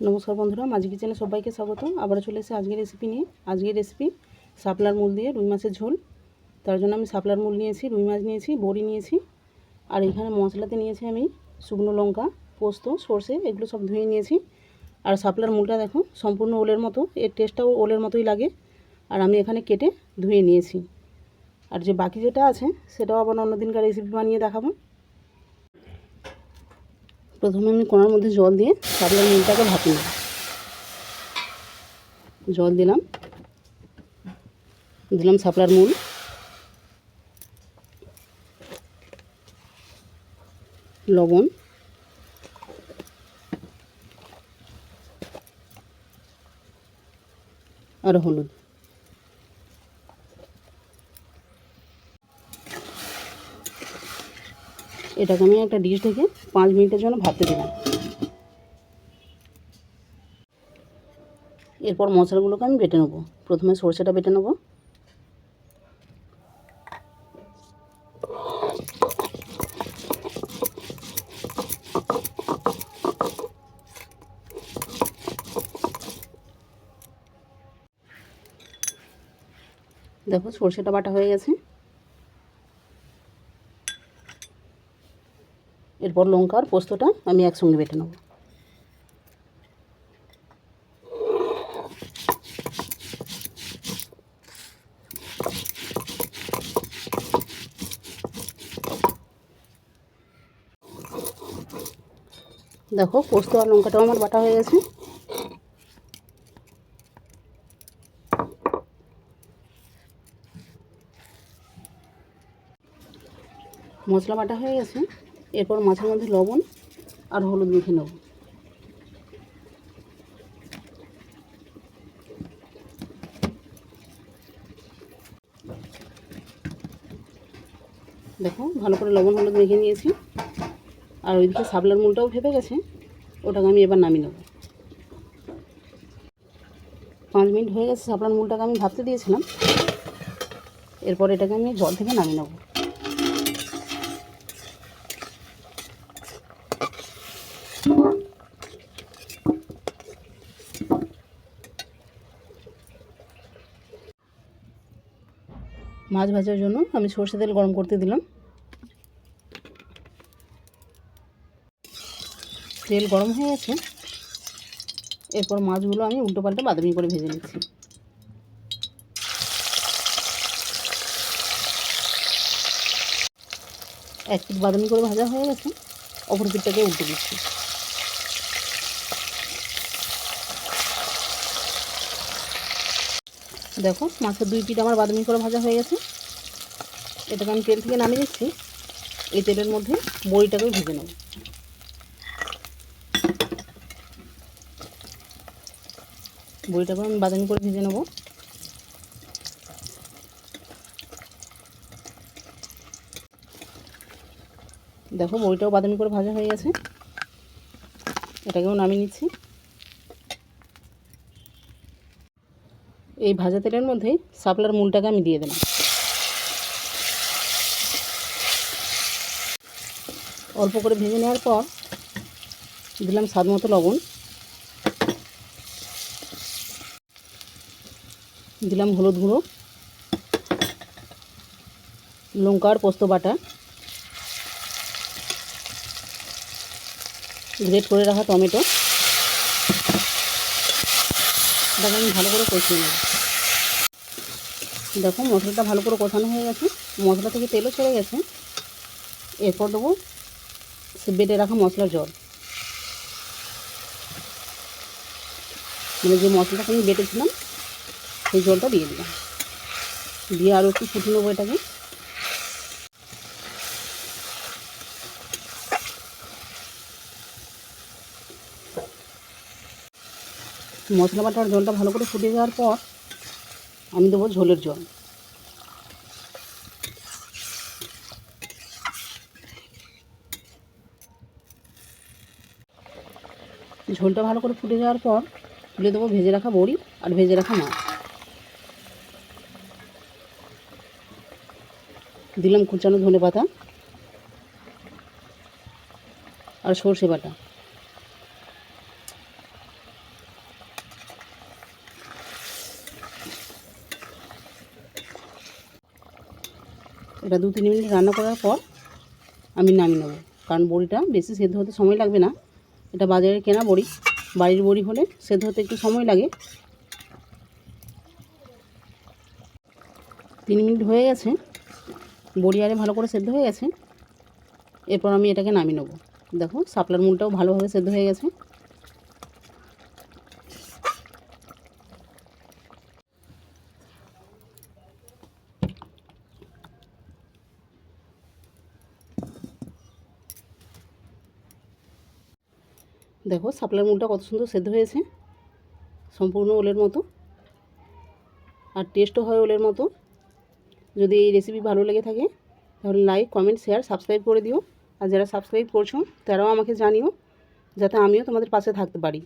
নমস্কার বন্ধুরা মাঝি কিচেনে সবাইকে স্বাগত আবার চলে এসে আজকের রেসিপি নিয়ে। আজকের রেসিপি শাপলার মূল দিয়ে রুই মাছের ঝোল। তার জন্য আমি শাপলার মূল নিয়েছি, রুই মাছ নিয়েছি, বড়ি নিয়েছি। আর এখানে মশলাতে নিয়েছি আমি শুকনো লঙ্কা, পোস্ত, সর্ষে, এগুলো সব ধুয়ে নিয়েছি। আর শাপলার মূলটা দেখো, সম্পূর্ণ ওলের মতো। এর টেস্টটাও ওলের মতোই লাগে। আর আমি এখানে কেটে ধুয়ে নিয়েছি। আর যে বাকি যেটা আছে, সেটাও আবার অন্যদিনকার রেসিপি বানিয়ে দেখাবো। প্রথমে আমি কোনার মধ্যে জল দিয়ে শাপলার মূলটাকে ভাপি নেব। জল দিলাম। দিলাম শাপলার মূল লবণ। আর হলুদ। এটাকে আমি একটা ডিশ থেকে পাঁচ মিনিটের জন্য ভাপতে দিলাম। এরপর মশলাগুলোকে আমি বেটে নেব। প্রথমে সরষেটা বেটে নেব। দেখো সরষেটা বাটা হয়ে গেছে। এরপর লঙ্কা আর পোস্তটা আমি একসঙ্গে বেটে নেব। দেখো পোস্ত আর লঙ্কাটাও আমার বাটা হয়ে গেছে। মশলা বাটা হয়ে গেছে। এরপর মাছের মধ্যে লবণ আর হলুদ মেখে নেব। দেখো, ভালো করে লবণ হলুদ মেখে নিয়েছি। আর ওইদিকে সাবলার মূলটাও ভেবে গেছে, ওটাকে আমি এবার নামিয়ে নেব। পাঁচ মিনিট হয়ে গেছে সাবলার মূলটাকে আমি ভাবতে দিয়েছিলাম। এরপর এটাকে আমি জল থেকে নামিয়ে নেব। মাছ ভাজার জন্য আমি সর্ষে তেল গরম করতে দিলাম। তেল গরম হয়ে গেছে। এরপর মাছগুলো আমি উল্টো পাল্টে বাদামি করে ভেজে নিচ্ছি। এক পিঠ বাদামি করে ভাজা হয়ে গেছে। অপর পিঠটাকে উল্টে দিচ্ছি। দেখো, মাছের দুই পিঠ আমার বাদামি করে ভাজা হয়ে গেছে। এটাকে আমি তেল থেকে নামিয়ে দিচ্ছি এই তেলের মধ্যে বড়িটাকেও ভেজে নেব। বড়িটাকে আমি বাদামি করে ভেজে নেব। দেখো, বড়িটাও বাদামি করে ভাজা হয়ে গেছে। এটাকেও নামিয়ে নিচ্ছি। এই ভাজা তেলের মধ্যেই শাপলার মূলটাকে আমি দিয়ে দিলাম। অল্প করে ভেজে নেওয়ার পর দিলাম স্বাদ মতো লবণ। দিলাম হলুদ গুঁড়ো লঙ্কা আর পোস্ত বাটা। গ্রেট করে রাখা টমেটো। এটাকে আমি ভালো করে কষিয়ে নেব। দেখো মশলাটা ভালো করে কষানো হয়ে গেছে। মশলা থেকে তেলও ছেড়ে গেছে। এরপর দেবো সে বেটে রাখা মশলার জল। মানে যে মশলাটাকে আমি বেটেছিলাম, সেই জলটা দিয়ে দিলাম। দিয়ে আরও একটু ফুটিয়ে নেব এটাকে। মশলা বাটার জলটা ভালো করে ফুটে যাওয়ার পর আমি দেবো ঝোলের জল। ঝোলটা ভালো করে ফুটে যাওয়ার পর তুলে দেবো ভেজে রাখা বড়ি আর ভেজে রাখা মাছ। দিলাম কুচানো ধনে পাতা আর সর্ষে বাটা। এটা দু তিন মিনিট রান্না করার পর আমি নামিয়ে নেব। কারণ বড়িটা বেশি সেদ্ধ হতে সময় লাগবে না। এটা বাজারে কেনা বড়ি, বাড়ির বড়ি হলে সেদ্ধ হতে একটু সময় লাগে। তিন মিনিট হয়ে গেছে। বড়ি আরে ভালো করে সেদ্ধ হয়ে গেছে। এরপর আমি এটাকে নামিয়ে নেব। দেখো, শাপলার মূলটাও ভালোভাবে সেদ্ধ হয়ে গেছে। দেখো শাপলার মূলটা কত সুন্দর সেদ্ধ হয়েছে। সম্পূর্ণ ওলের মতো। আর টেস্টও হয় ওলের মতো। যদি এই রেসিপি ভালো লেগে থাকে, তাহলে লাইক কমেন্ট শেয়ার সাবস্ক্রাইব করে দিও। আর যারা সাবস্ক্রাইব করছ, তারাও আমাকে জানিও, যাতে আমিও তোমাদের পাশে থাকতে পারি।